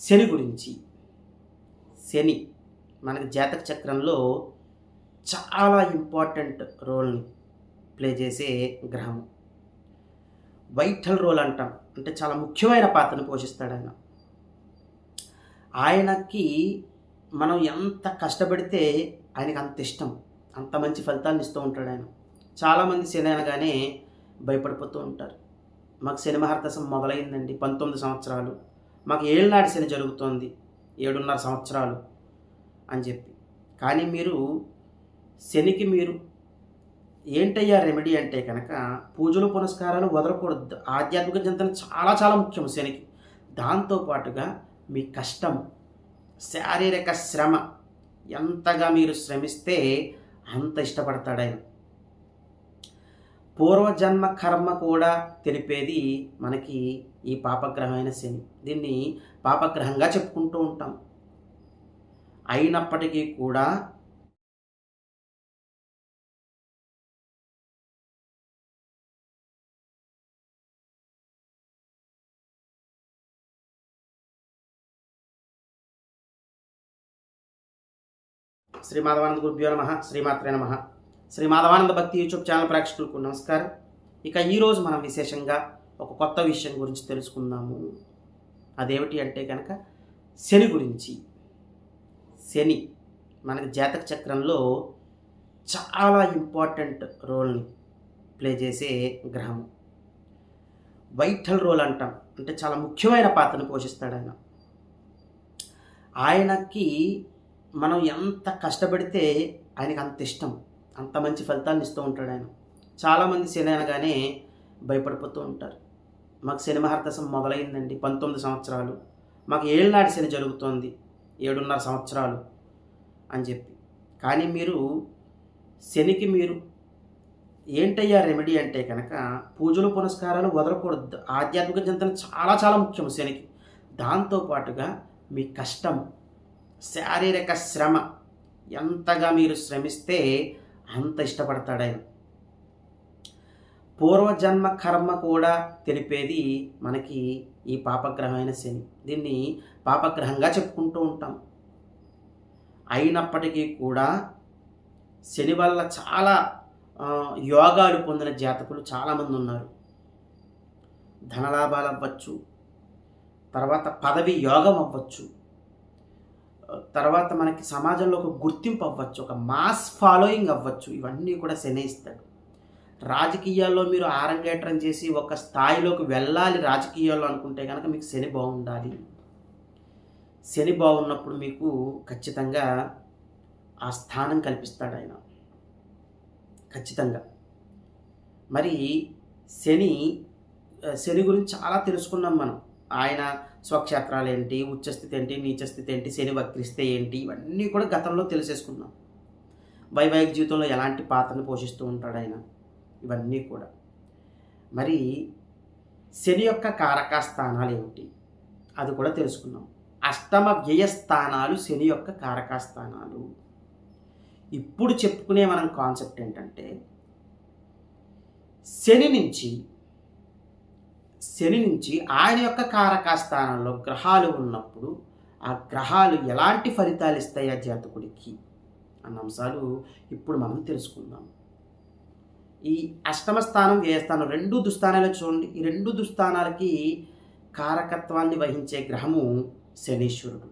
శని గురించి. శని మనకి జాతక చక్రంలో చాలా ఇంపార్టెంట్ రోల్ని ప్లే చేసే గ్రహం. వైటల్ రోల్ అంటాం. అంటే చాలా ముఖ్యమైన పాత్రను పోషిస్తాడు ఆయన. ఆయనకి మనం ఎంత కష్టపడితే ఆయనకి అంత ఇష్టం. అంత మంచి ఫలితాలను ఇస్తూ ఉంటాడు ఆయన. చాలామంది శని అనగానే భయపడిపోతూ ఉంటారు. మాకు శని మహారదశం మొదలైందండి పంతొమ్మిది సంవత్సరాలు. మాకు ఏళ్ళనాటి శని జరుగుతోంది ఏడున్నర సంవత్సరాలు అని చెప్పి. కానీ మీరు శనికి మీరు ఏంటయ్యా రెమెడీ అంటే కనుక పూజలు పునస్కారాలు వదలకూడదు. ఆధ్యాత్మిక చింతన చాలా చాలా ముఖ్యం శనికి. దాంతోపాటుగా మీ కష్టం శారీరక శ్రమ ఎంతగా మీరు శ్రమిస్తే అంత ఇష్టపడతాడు ఆయన. పూర్వజన్మ కర్మ కూడా తెలిపేది మనకి ఈ పాపగ్రహమైన శని. దీన్ని పాపగ్రహంగా చెప్పుకుంటూ ఉంటాం. అయినప్పటికీ కూడా శ్రీ మాధవానంద గురుభ్యో నమ. శ్రీమాత్రే నమ. శ్రీ మాధవానంద భక్తి యూట్యూబ్ ఛానల్ ప్రేక్షకులకు నమస్కారం. ఇక ఈరోజు మనం విశేషంగా ఒక కొత్త విషయం గురించి తెలుసుకుందాము. అదేమిటి అంటే కనుక శని గురించి. శని మనకి జాతక చక్రంలో చాలా ఇంపార్టెంట్ రోల్ని ప్లే చేసే గ్రహం వైటల్ రోల్ అంటాం. అంటే చాలా ముఖ్యమైన పాత్రను పోషిస్తాడు ఆయన. ఆయనకి మనం ఎంత కష్టపడితే ఆయనకి అంత ఇష్టం. అంత మంచి ఫలితాలను ఇస్తూ ఉంటాడు ఆయన. చాలామంది శని అనగానే భయపడిపోతూ ఉంటారు. మాకు శని మహర్దశం మొదలైందండి పంతొమ్మిది సంవత్సరాలు. మాకు ఏళ్ళనాటి శని జరుగుతోంది ఏడున్నర సంవత్సరాలు అని చెప్పి. కానీ మీరు శనికి మీరు ఏంటయ్యా రెమెడీ అంటే కనుక పూజలు పునస్కారాలు వదలకూడదు. ఆధ్యాత్మిక చింతన చాలా చాలా ముఖ్యం శనికి. దాంతోపాటుగా మీ కష్టం శారీరక శ్రమ ఎంతగా మీరు శ్రమిస్తే అంత ఇష్టపడతాడు ఆయన. పూర్వజన్మ కర్మ కూడా తెలిపేది మనకి ఈ పాపగ్రహమైన శని. దీన్ని పాపగ్రహంగా చెప్పుకుంటూ ఉంటాం. అయినప్పటికీ కూడా శని వల్ల చాలా యోగాలు పొందిన జాతకులు చాలామంది ఉన్నారు. ధనలాభాలు అవ్వచ్చు తర్వాత పదవి యోగం అవ్వచ్చు. తర్వాత మనకి సమాజంలో ఒక గుర్తింపు అవ్వచ్చు ఒక మాస్ ఫాలోయింగ్ అవ్వచ్చు. ఇవన్నీ కూడా శని ఇస్తాడు. రాజకీయాల్లో మీరు ఆరంగేట్రం చేసి ఒక స్థాయిలోకి వెళ్ళాలి రాజకీయాల్లో అనుకుంటే కనుక మీకు శని బాగుండాలి. శని బాగున్నప్పుడు మీకు ఖచ్చితంగా ఆ స్థానం కల్పిస్తాడు ఆయన. ఖచ్చితంగా. మరి శని శని గురించి చాలా తెలుసుకున్నాం మనం. ఆయన స్వక్షేత్రాలు ఏంటి ఉచ్చస్థితి ఏంటి నీచస్థితి ఏంటి శని వక్రిస్తే ఏంటి ఇవన్నీ కూడా గతంలో తెలిసేసుకున్నాం. వైవాహిక జీవితంలో ఎలాంటి పాత్రను పోషిస్తూ ఉంటాడు ఆయన? ఇవన్నీ కూడా. మరి శని యొక్క కారక స్థానాలు ఏమిటి? అది కూడా తెలుసుకున్నాం. అష్టమ వ్యయ స్థానాలు శని యొక్క కారక స్థానాలు ఇప్పుడు చెప్పుకునే మనం కాన్సెప్ట్ ఏంటంటే శని నుంచి శని నుంచి ఆయన యొక్క కారక స్థానంలో గ్రహాలు ఉన్నప్పుడు ఆ గ్రహాలు ఎలాంటి ఫలితాలు ఇస్తాయి ఆ జాతకుడికి అన్న అంశాలు ఇప్పుడు మనం తెలుసుకుందాం. ఈ అష్టమ స్థానం వ్యయస్థానం రెండు దుస్థానాలు చూడండి. ఈ రెండు దుస్థానాలకి కారకత్వాన్ని వహించే గ్రహము శనీశ్వరుడు.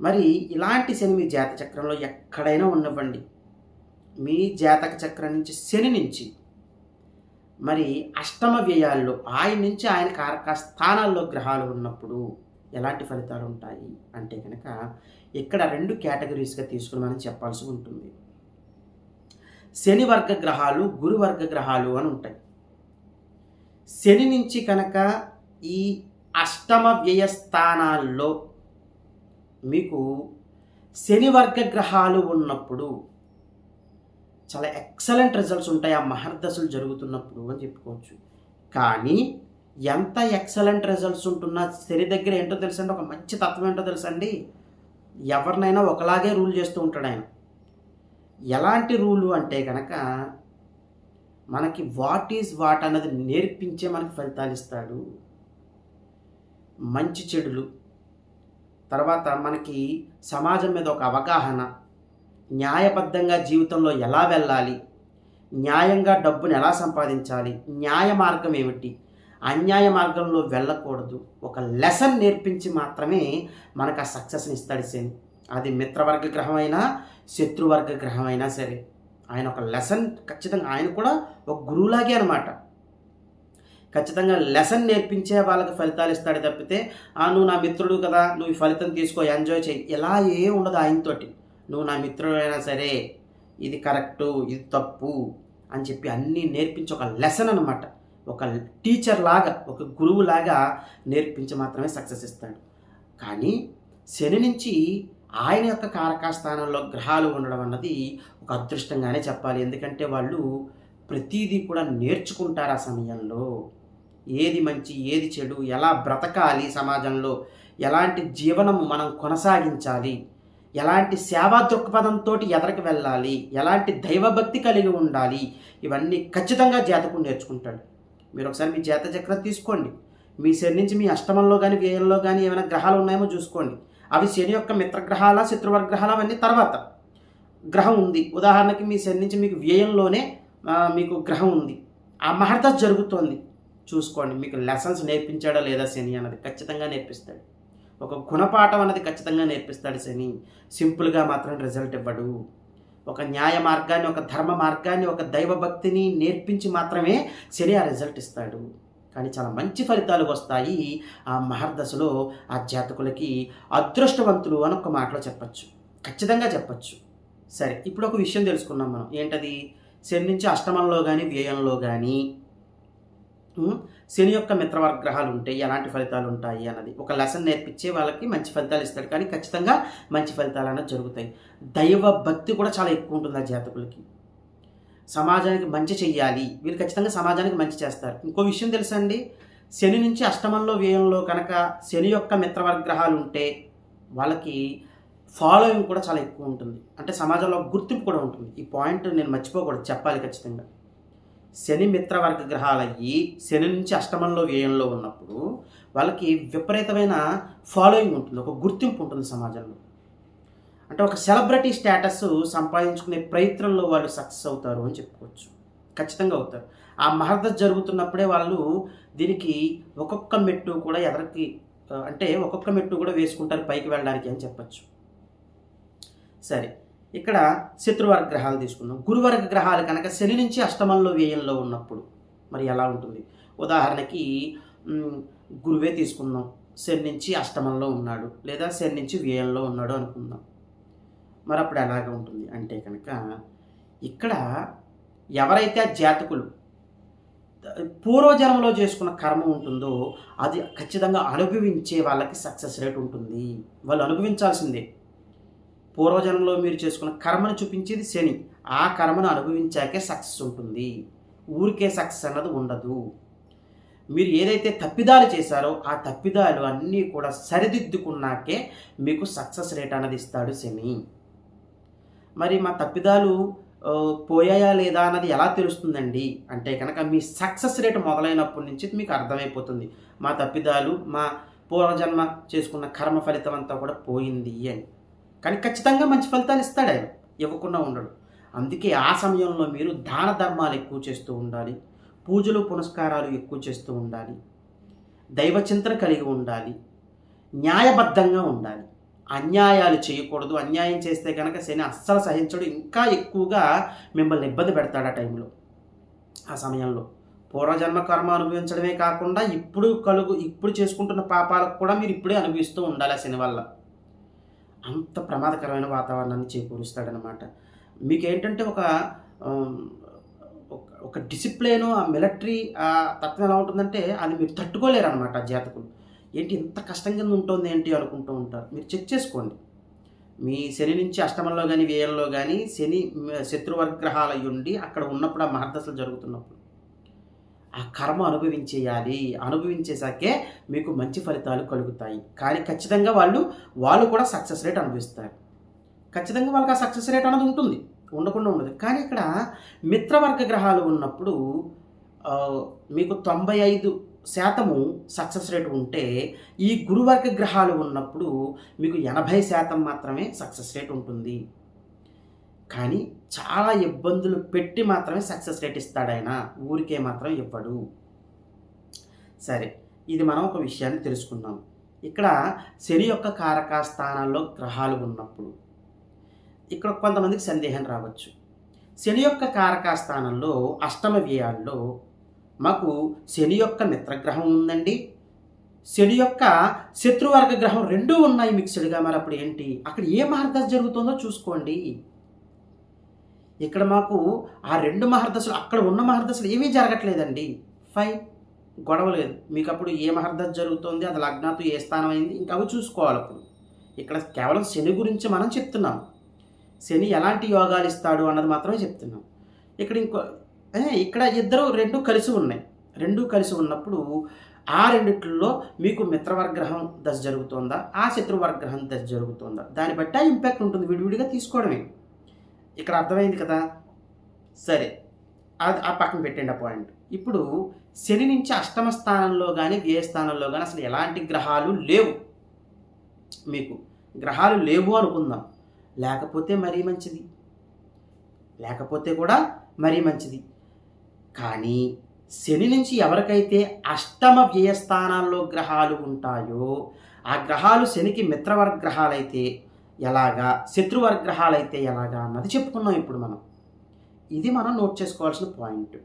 మరి ఇలాంటి శని మీ జాతక చక్రంలో ఎక్కడైనా ఉన్నవ్వండి మీ జాతక చక్రం నుంచి శని నుంచి మరి అష్టమ వ్యయాల్లో ఆయన నుంచి ఆయన కారక స్థానాల్లో గ్రహాలు ఉన్నప్పుడు ఎలాంటి ఫలితాలు ఉంటాయి? అంటే కనుక ఇక్కడ రెండు కేటగిరీస్గా తీసుకుని మనం చెప్పాల్సి ఉంటుంది. శని వర్గ గ్రహాలు గురువర్గ గ్రహాలు అని ఉంటాయి. శని నుంచి కనుక ఈ అష్టమ వ్యయ స్థానాల్లో మీకు శని వర్గ గ్రహాలు ఉన్నప్పుడు చాలా ఎక్సలెంట్ రిజల్ట్స్ ఉంటాయి. ఆ మహర్దశలు జరుగుతున్నప్పుడు అని చెప్పుకోవచ్చు. కానీ ఎంత ఎక్సలెంట్ రిజల్ట్స్ ఉంటున్నా శని దగ్గర ఏంటో తెలుసండి? ఒక మంచి తత్వం ఏంటో తెలుసండి? ఎవరినైనా ఒకలాగే రూల్ చేస్తూ ఉంటాడు ఆయన. ఎలాంటి రూలు అంటే కనుక మనకి వాట్ ఈజ్ వాట్ అన్నది నేర్పించే మనకి ఫలితాలు ఇస్తాడు. మంచి చెడులు. తర్వాత మనకి సమాజం మీద ఒక అవగాహన న్యాయబద్ధంగా జీవితంలో ఎలా వెళ్ళాలి? న్యాయంగా డబ్బును ఎలా సంపాదించాలి? న్యాయ మార్గం ఏమిటి? అన్యాయ మార్గంలో వెళ్ళకూడదు. ఒక లెసన్ నేర్పించి మాత్రమే మనకు ఆ సక్సెస్ని ఇస్తాడు శని. అది మిత్రవర్గ గ్రహం అయినా శత్రువర్గ గ్రహం అయినా సరే. ఆయన ఒక లెసన్ ఖచ్చితంగా ఆయన కూడా ఒక గురువులాగే అనమాట ఖచ్చితంగా లెసన్ నేర్పించే వాళ్ళకి ఫలితాలు ఇస్తాడు తప్పితే "ఆ, నువ్వు నా మిత్రుడు కదా నువ్వు ఈ ఫలితం తీసుకో ఎంజాయ్ చేయి. ఇలా ఏ ఉండదు ఆయనతోటి. నువ్వు నా మిత్రుడైనా సరే ఇది కరెక్టు ఇది తప్పు అని చెప్పి అన్నీ నేర్పించి ఒక లెసన్ అనమాట ఒక టీచర్ లాగా ఒక గురువు లాగా నేర్పించి మాత్రమే సక్సెస్ ఇస్తాడు. కానీ శని నుంచి ఆయన యొక్క కారకాస్థానంలో గ్రహాలు ఉండడం అన్నది ఒక అదృష్టంగానే చెప్పాలి. ఎందుకంటే వాళ్ళు ప్రతిదీ కూడా నేర్చుకుంటారు ఆ సమయంలో. ఏది మంచి ఏది చెడు ఎలా బ్రతకాలి సమాజంలో ఎలాంటి జీవనం మనం కొనసాగించాలి ఎలాంటి సేవా దృక్పథంతో ఎదరికి వెళ్ళాలి? ఎలాంటి దైవభక్తి కలిగి ఉండాలి? ఇవన్నీ ఖచ్చితంగా జాతకుడు నేర్చుకుంటాడు. మీరు ఒకసారి మీ జాత చక్రం తీసుకోండి. మీ శని నుంచి మీ అష్టమంలో కానీ వ్యయంలో కానీ ఏమైనా గ్రహాలు ఉన్నాయేమో చూసుకోండి. అవి శని యొక్క మిత్రగ్రహాల శత్రువర్గ్రహాల అవన్నీ తర్వాత. గ్రహం ఉంది. ఉదాహరణకి మీ శని నుంచి మీకు వ్యయంలోనే మీకు గ్రహం ఉంది. ఆ మహర్త జరుగుతోంది. చూసుకోండి. మీకు లెసన్స్ నేర్పించాడా లేదా శని అన్నది ఖచ్చితంగా నేర్పిస్తాడు. ఒక గుణపాఠం అన్నది ఖచ్చితంగా నేర్పిస్తాడు శని. సింపుల్గా మాత్రం రిజల్ట్ ఇవ్వడు. ఒక న్యాయ మార్గాన్ని ఒక ధర్మ మార్గాన్ని ఒక దైవభక్తిని నేర్పించి మాత్రమే శని ఆ రిజల్ట్ ఇస్తాడు. కానీ చాలా మంచి ఫలితాలు వస్తాయి ఆ మహర్దశలో ఆ జాతకులకి అదృష్టవంతులు అని ఒక మాటలో చెప్పచ్చు. ఖచ్చితంగా చెప్పచ్చు. సరే ఇప్పుడు ఒక విషయం తెలుసుకున్నాం మనం. ఏంటది? శని నుంచి అష్టమంలో కానీ వ్యయంలో కానీ శని యొక్క మిత్రవర్గ్రహాలు ఉంటే ఎలాంటి ఫలితాలు ఉంటాయి అన్నది. ఒక లెసన్ నేర్పించే వాళ్ళకి మంచి ఫలితాలు ఇస్తాడు. కానీ ఖచ్చితంగా మంచి ఫలితాలు అన్నది జరుగుతాయి. దైవ భక్తి కూడా చాలా ఎక్కువ ఉంటుంది ఆ జాతకులకి. సమాజానికి మంచి చెయ్యాలి. వీళ్ళు ఖచ్చితంగా సమాజానికి మంచి చేస్తారు. ఇంకో విషయం తెలుసండి శని నుంచి అష్టమంలో వ్యయంలో కనుక శని యొక్క మిత్రవర్గ్రహాలు ఉంటే వాళ్ళకి ఫాలోయింగ్ కూడా చాలా ఎక్కువ ఉంటుంది అంటే సమాజంలో గుర్తింపు కూడా ఉంటుంది. ఈ పాయింట్ నేను మర్చిపోకూడదు. చెప్పాలి ఖచ్చితంగా. శని మిత్రవర్గ గ్రహాలు అయ్యి శని నుంచి అష్టమంలో వ్యయంలో ఉన్నప్పుడు వాళ్ళకి విపరీతమైన ఫాలోయింగ్ ఉంటుంది ఒక గుర్తింపు ఉంటుంది సమాజంలో. అంటే ఒక సెలబ్రిటీ స్టేటస్ సంపాదించుకునే ప్రయత్నంలో వాళ్ళు సక్సెస్ అవుతారు అని చెప్పుకోవచ్చు. ఖచ్చితంగా అవుతారు. ఆ మహర్దశ జరుగుతున్నప్పుడే వాళ్ళు దీనికి ఒక్కొక్క మెట్టు కూడా ఎదరికి అంటే ఒక్కొక్క మెట్టు కూడా వేసుకుంటారు పైకి వెళ్ళడానికి అని చెప్పచ్చు. సరే. ఇక్కడ శత్రువర్గ గ్రహాలు తీసుకుందాం. గురువర్గ గ్రహాలు కనుక శని నుంచి అష్టమంలో వ్యయంలో ఉన్నప్పుడు మరి ఎలా ఉంటుంది? ఉదాహరణకి గురువే తీసుకుందాం. శని నుంచి అష్టమంలో ఉన్నాడు లేదా శని నుంచి వ్యయంలో ఉన్నాడు అనుకుందాం. మరి అప్పుడు ఎలాగ ఉంటుంది అంటే కనుక ఇక్కడ ఎవరైతే జాతకులు పూర్వజన్మలో చేసుకున్న కర్మ ఉంటుందో అది ఖచ్చితంగా అనుభవించే వాళ్ళకి సక్సెస్ రేట్ ఉంటుంది. వాళ్ళు అనుభవించాల్సిందే. పూర్వజన్మలో మీరు చేసుకున్న కర్మను చూపించేది శని. ఆ కర్మను అనుభవించాకే సక్సెస్ ఉంటుంది. ఊరికే సక్సెస్ అన్నది ఉండదు. మీరు ఏదైతే తప్పిదాలు చేశారో ఆ తప్పిదాలు అన్నీ కూడా సరిదిద్దుకున్నాకే మీకు సక్సెస్ రేట్ అన్నది ఇస్తాడు శని. మరి మా తప్పిదాలు పోయాయా లేదా అన్నది ఎలా తెలుస్తుందండి? అంటే కనుక మీ సక్సెస్ రేట్ మొదలైనప్పటి నుంచి మీకు అర్థమైపోతుంది. మా తప్పిదాలు మా పూర్వజన్మ చేసుకున్న కర్మ ఫలితం అంతా కూడా పోయింది అని. కానీ ఖచ్చితంగా మంచి ఫలితాలు ఇస్తాడు ఆయన. ఇవ్వకుండా ఉండడు. అందుకే ఆ సమయంలో మీరు దాన ధర్మాలు ఎక్కువ చేస్తూ ఉండాలి. పూజలు పునస్కారాలు ఎక్కువ చేస్తూ ఉండాలి. దైవ చింతన కలిగి ఉండాలి. న్యాయబద్ధంగా ఉండాలి. అన్యాయాలు చేయకూడదు. అన్యాయం చేస్తే కనుక శని అస్సలు సహించడు. ఇంకా ఎక్కువగా మిమ్మల్ని ఇబ్బంది పెడతాడు ఆ టైంలో. ఆ సమయంలో పూర్వజన్మ కర్మ అనుభవించడమే కాకుండా ఇప్పుడు కలుగు ఇప్పుడు చేసుకుంటున్న పాపాలకు కూడా మీరు ఇప్పుడే అనుభవిస్తూ ఉండాలి ఆ శని వల్ల. అంత ప్రమాదకరమైన వాతావరణాన్ని చేకూరుస్తాడనమాట మీకు ఏంటంటే ఒక ఒక- ఒక డిసిప్లిన్ ఆ మిలిటరీ ఆ తత్వం ఎలా ఉంటుందంటే అది మీరు తట్టుకోలేరు అనమాట జాతకులు. ఏంటి ఇంత కష్టం కింద ఉంటుంది ఏంటి అనుకుంటూ ఉంటారు. మీరు చెక్ చేసుకోండి. మీ శని నుంచి అష్టమంలో కానీ వ్యయంలో కానీ శని శత్రువర్గ్రహాలు అయి ఉండి అక్కడ ఉన్నప్పుడు ఆ మహర్దశలు జరుగుతున్నప్పుడు ఆ కర్మ అనుభవించేయాలి. అనుభవించేసాకే మీకు మంచి ఫలితాలు కలుగుతాయి. కానీ ఖచ్చితంగా వాళ్ళు వాళ్ళు కూడా సక్సెస్ రేట్ అనుభవిస్తారు. ఖచ్చితంగా వాళ్ళకి ఆ సక్సెస్ రేట్ అనేది ఉంటుంది. ఉండకుండా ఉండదు. కానీ ఇక్కడ మిత్రవర్గ గ్రహాలు ఉన్నప్పుడు మీకు తొంభై ఐదు శాతము సక్సెస్ రేట్ ఉంటే ఈ గురువర్గ గ్రహాలు ఉన్నప్పుడు మీకు ఎనభై శాతం మాత్రమే సక్సెస్ రేట్ ఉంటుంది. కానీ చాలా ఇబ్బందులు పెట్టి మాత్రమే సక్సెస్ రేట్ ఇస్తాడు ఆయన. ఊరికే మాత్రం ఇవ్వడు. సరే ఇది మనం ఒక విషయాన్ని తెలుసుకుందాం. ఇక్కడ శని యొక్క కారక స్థానాల్లో గ్రహాలు ఉన్నప్పుడు ఇక్కడ కొంతమందికి సందేహం రావచ్చు. శని యొక్క కారక స్థానంలో అష్టమ వ్యయాల్లో మాకు శని యొక్క మిత్రగ్రహం ఉందండి. శని యొక్క శత్రువర్గ గ్రహం రెండూ ఉన్నాయి మిక్స్డ్గా మరి అప్పుడు ఏంటి? అక్కడ ఏ మార్గం జరుగుతుందో చూసుకోండి. ఇక్కడ మాకు ఆ రెండు మహర్దశలు అక్కడ ఉన్న మహర్దశలు ఏమీ జరగట్లేదండి. ఫైన్ గొడవ లేదు. మీకు అప్పుడు ఏ మహర్దశ జరుగుతుంది అది లగ్నాతో ఏ స్థానం అయింది ఇంకా అవి చూసుకోవాలి అప్పుడు. ఇక్కడ కేవలం శని గురించి మనం చెప్తున్నాం. శని ఎలాంటి యోగాలు ఇస్తాడు అన్నది మాత్రమే చెప్తున్నాం. ఇక్కడ ఇంకో ఇక్కడ ఇద్దరు రెండు కలిసి ఉన్నాయి. రెండు కలిసి ఉన్నప్పుడు ఆ రెండిట్లో మీకు మిత్రవర్గ్రహం దశ జరుగుతుందా ఆ శత్రువర్గ్రహం దశ జరుగుతుందా? దాన్ని బట్టి ఆ ఇంపాక్ట్ ఉంటుంది. విడివిడిగా తీసుకోవడమే. ఇక్కడ అర్థమైంది కదా? సరే. అది ఆ పక్కన పెట్టండి ఆ పాయింట్ ఇప్పుడు శని నుంచి అష్టమ స్థానంలో కానీ వ్యయ స్థానంలో కానీ అసలు ఎలాంటి గ్రహాలు లేవు. మీకు గ్రహాలు లేవు అనుకుందాం. లేకపోతే మరీ మంచిది. లేకపోతే కూడా మరీ మంచిది. కానీ శని నుంచి ఎవరికైతే అష్టమ వ్యయ స్థానాల్లో గ్రహాలు ఉంటాయో ఆ గ్రహాలు శనికి మిత్రవర్గ గ్రహాలైతే ఎలాగా శత్రువర్గ్రహాలు అయితే ఎలాగా అన్నది చెప్పుకున్నాం ఇప్పుడు మనం. ఇది మనం నోట్ చేసుకోవాల్సిన పాయింట్.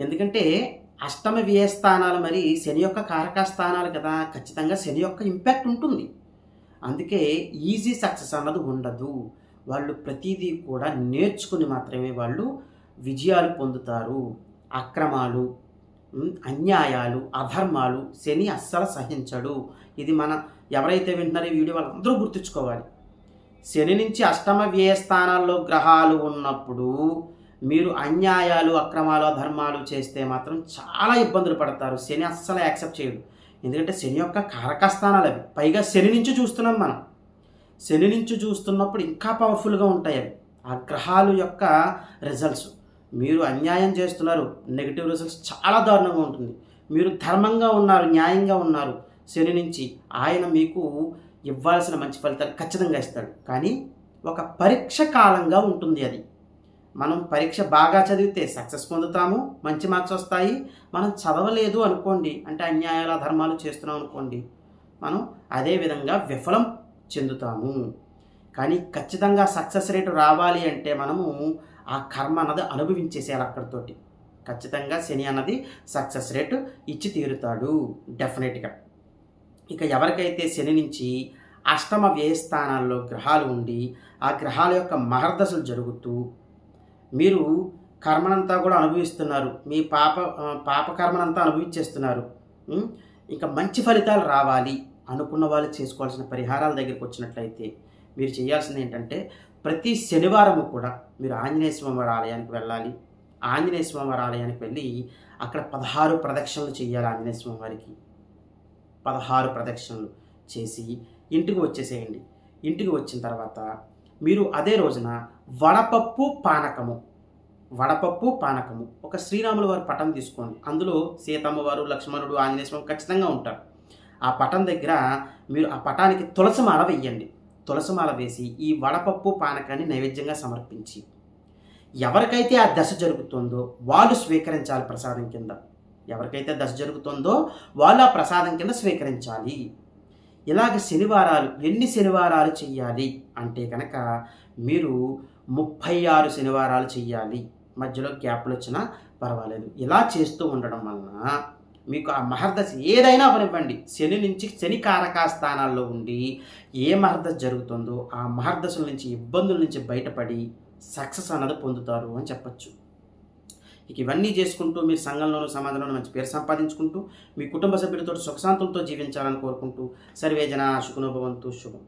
ఎందుకంటే అష్టమ వ్యయ స్థానాలు మరి శని యొక్క కారక స్థానాలు కదా ఖచ్చితంగా శని యొక్క ఇంపాక్ట్ ఉంటుంది. అందుకే ఈజీ సక్సెస్ అన్నది ఉండదు. వాళ్ళు ప్రతిదీ కూడా నేర్చుకుని మాత్రమే వాళ్ళు విజయాలు పొందుతారు. అక్రమాలు అన్యాయాలు అధర్మాలు శని అస్సలు సహించడు. ఇది మన ఎవరైతే వింటున్నారో ఈ వీడియో వాళ్ళందరూ గుర్తుంచుకోవాలి. శని నుంచి అష్టమ వ్యయ స్థానాల్లో గ్రహాలు ఉన్నప్పుడు మీరు అన్యాయాలు అక్రమాలు అధర్మాలు చేస్తే మాత్రం చాలా ఇబ్బందులు పడతారు. శని అస్సలు యాక్సెప్ట్ చేయడు. ఎందుకంటే శని యొక్క కారకస్థానాలు అవి. పైగా శని నుంచి చూస్తున్నాం మనం. శని నుంచి చూస్తున్నప్పుడు ఇంకా పవర్ఫుల్గా ఉంటాయి అవి. ఆ గ్రహాలు యొక్క రిజల్ట్స్ మీరు అన్యాయం చేస్తున్నారు. నెగిటివ్ రిజల్ట్స్ చాలా దారుణంగా ఉంటుంది. మీరు ధర్మంగా ఉన్నారు న్యాయంగా ఉన్నారు. శని నుంచి ఆయన మీకు ఇవ్వాల్సిన మంచి ఫలితాలు ఖచ్చితంగా ఇస్తాడు. కానీ ఒక పరీక్ష కాలంగా ఉంటుంది అది. మనం పరీక్ష బాగా చదివితే సక్సెస్ పొందుతాము మంచి మార్క్స్ వస్తాయి. మనం చదవలేదు అనుకోండి అంటే అన్యాయాల ధర్మాలు చేస్తున్నాం అనుకోండి మనం అదే విధంగా విఫలం చెందుతాము. కానీ ఖచ్చితంగా సక్సెస్ రేటు రావాలి అంటే మనము ఆ కర్మ అన్నది అనుభవించేసేయాలి అక్కడితోటి. ఖచ్చితంగా శని అన్నది సక్సెస్ రేటు ఇచ్చి తీరుతాడు డెఫినెట్గా ఇక ఎవరికైతే శని నుంచి అష్టమ వ్యయస్థానాల్లో గ్రహాలు ఉండి ఆ గ్రహాల యొక్క మహర్దశలు జరుగుతూ మీరు కర్మనంతా కూడా అనుభవిస్తున్నారు. మీ పాప పాపకర్మనంతా పాప కర్మనంతా అనుభవించేస్తున్నారు. ఇంకా మంచి ఫలితాలు రావాలి అనుకున్న వాళ్ళు చేసుకోవాల్సిన పరిహారాల దగ్గరికి వచ్చినట్లయితే మీరు చేయాల్సింది ఏంటంటే ప్రతి శనివారము కూడా మీరు ఆంజనేయ స్వామివారి ఆలయానికి వెళ్ళాలి. ఆంజనేయ స్వామివారి ఆలయానికి వెళ్ళి అక్కడ పదహారు ప్రదక్షిణలు చేయాలి ఆంజనేయ స్వామివారికి పదహారు ప్రదక్షిణలు చేసి ఇంటికి వచ్చేసేయండి. ఇంటికి వచ్చిన తర్వాత మీరు అదే రోజున వడపప్పు పానకము వడపప్పు పానకము ఒక శ్రీరాముల వారి పటం తీసుకోండి. అందులో సీతమ్మవారు లక్ష్మణుడు ఆంజనేయ స్వామి ఖచ్చితంగా ఉంటారు. ఆ పటం దగ్గర మీరు ఆ పటానికి తులసి మాల వెయ్యండి. తులసిమాల వేసి ఈ వడపప్పు పానకాన్ని నైవేద్యంగా సమర్పించి. ఎవరికైతే ఆ దశ జరుగుతుందో వాళ్ళు స్వీకరించాలి ప్రసాదం కింద. ఎవరికైతే దశ జరుగుతుందో వాళ్ళు ఆ ప్రసాదం కింద స్వీకరించాలి. ఇలాగ శనివారాలు ఎన్ని శనివారాలు చెయ్యాలి అంటే కనుక మీరు ముప్పై ఆరు శనివారాలు చెయ్యాలి. మధ్యలో గ్యాప్లు వచ్చినా పర్వాలేదు. ఇలా చేస్తూ ఉండడం వలన మీకు ఆ మహర్దశ ఏదైనా అవనివ్వండి. శని నుంచి శని కారకా స్థానాల్లో ఉండి ఏ మహర్దశ జరుగుతుందో ఆ మహర్దశల నుంచి ఇబ్బందుల నుంచి బయటపడి సక్సెస్ అన్నది పొందుతారు అని చెప్పచ్చు. ఇక ఇవన్నీ చేసుకుంటూ మీరు సంఘంలోనూ సమాజంలోనూ మంచి పేరు సంపాదించుకుంటూ మీ కుటుంబ సభ్యులతో సుఖశాంతులతో జీవించాలని కోరుకుంటూ సర్వేజన జన శుభం.